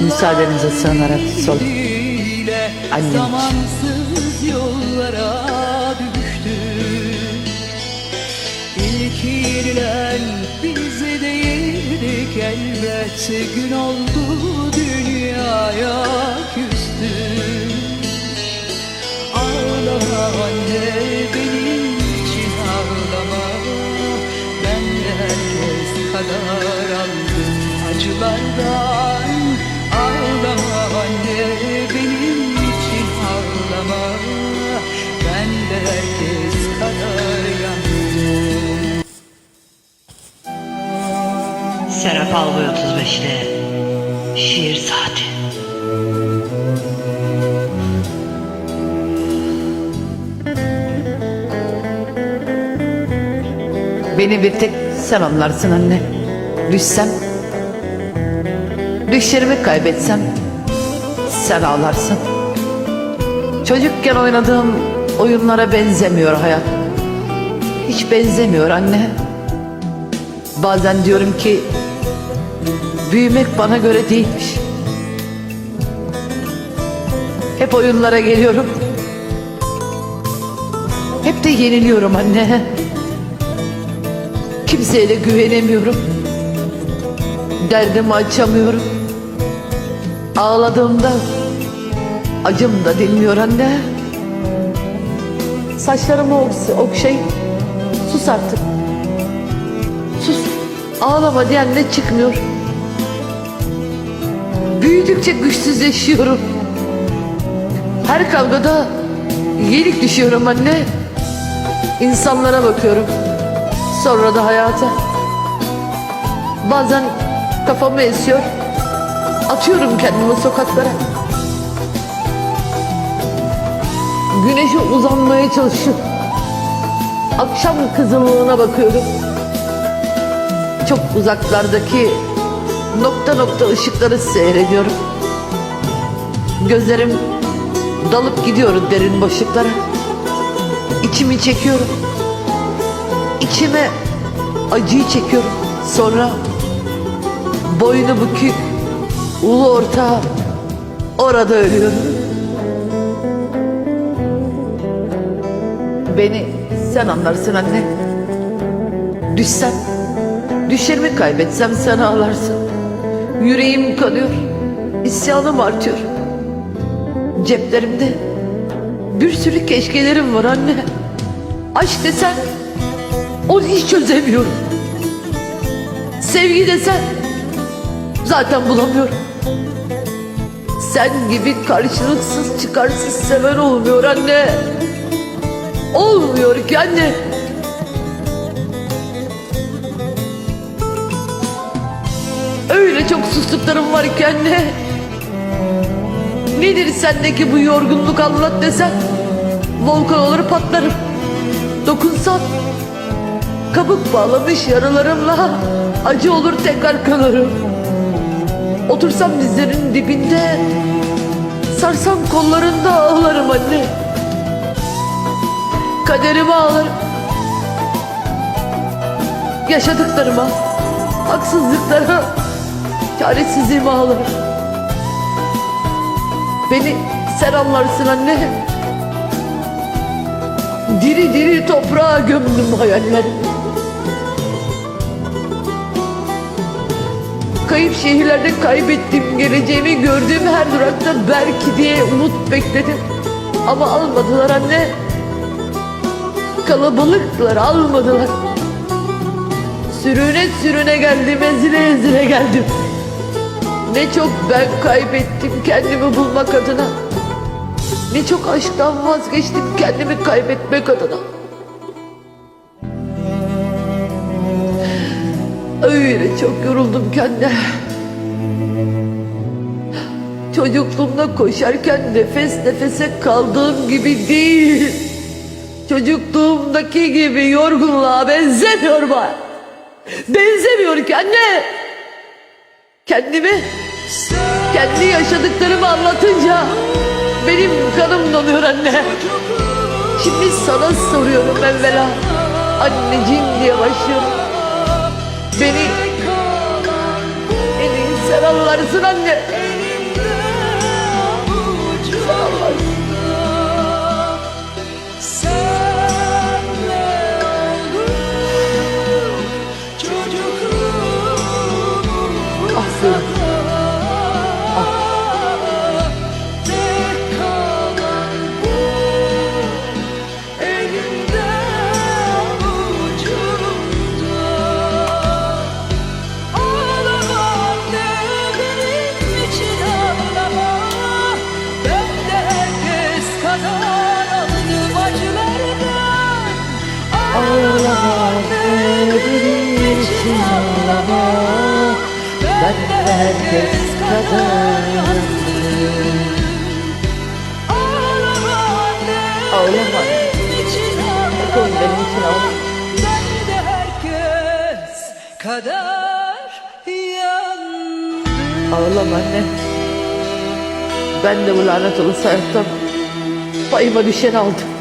Müsaadenize sığınarak sol. Annem yollara düştü. İlkilen bize değildik elbet. Gün oldu dünyaya küstü. Ağlama anne benim için ağlama. Ben de herkes kadar aldım. Acılardan Serap Alboy 35'te Şiir Saati Beni bir tek sen anlarsın anne. Düşsem, düşlerimi kaybetsem sen ağlarsın. Çocukken oynadığım oyunlara benzemiyor hayat. Hiç benzemiyor anne. Bazen diyorum ki büyümek bana göre değilmiş. Hep oyunlara geliyorum. Hep de yeniliyorum anne. Kimseye de güvenemiyorum. Derdimi açamıyorum. Ağladığımda acım da dinmiyor anne. Saçlarımı okşayıp sus artık. Sus. Ağlama diyen de çıkmıyor. Büyüdükçe güçsüzleşiyorum. Her kavgada yenik düşüyorum anne. İnsanlara bakıyorum. Sonra da hayata. Bazen kafamı esiyor. Atıyorum kendimi sokaklara. Güneşe uzanmaya çalışıyorum. Akşam kızılığına bakıyorum. Çok uzaklardaki nokta nokta ışıkları seyrediyorum. Gözlerim dalıp gidiyor derin boşluklara. İçimi çekiyorum. İçime acıyı çekiyorum. Sonra boynu bükük ulu orta orada ölüyorum. Beni sen anlarsın anne. Düşsem, düşlerimi kaybetsem sen ağlarsın. Yüreğim kanıyor, isyanım artıyor. Ceplerimde bir sürü keşkelerim var anne. Aşk desen onu hiç çözemiyorum. Sevgi desen zaten bulamıyorum. Sen gibi karşılıksız çıkarsız seven olmuyor anne. Olmuyor ki anne. Öyle çok sustuklarım var ki anne. Nedir sendeki bu yorgunluk anlat desen Volkan olur patlarım. Dokunsam Kabuk bağlamış yaralarımla Acı olur tekrar kanarım. Otursam dizlerinin dibinde Sarsam kollarında ağlarım anne. Kaderime ağlarım. Yaşadıklarıma Haksızlıklara Çaresizliğime ağlarım Beni sen anlarsın anne. Diri diri toprağa gömdüm hayaller. Kayıp şehirlerde kaybettiğim geleceğimi gördüğüm her durakta belki diye umut bekledim. Ama almadılar anne. Kalabalıklar almadılar. Sürüne sürüne geldim, ezile ezile geldim. Ne çok ben kaybettim kendimi bulmak adına. Ne çok aşktan vazgeçtim kendimi kaybetmek adına. Öyle çok yoruldum kendime. Çocukluğumda koşarken nefes nefese kaldığım gibi değil. Çocukluğumdaki gibi yorgunluğa benzemiyor bana. Benzemiyor ki anne. Kendimi kendi yaşadıklarımı anlatınca benim kanım donuyor anne. Şimdi sana soruyorum evvela. Anneciğim diye başlıyorum. Beni en iyi sen varsın anne. Ben herkes kadar yandım Ağlama anne Bakalım benim için ağlama. Ben de herkes kadar yandım Ağlama anne. Ben de bu lanet olası hayattan payıma düşeni aldım.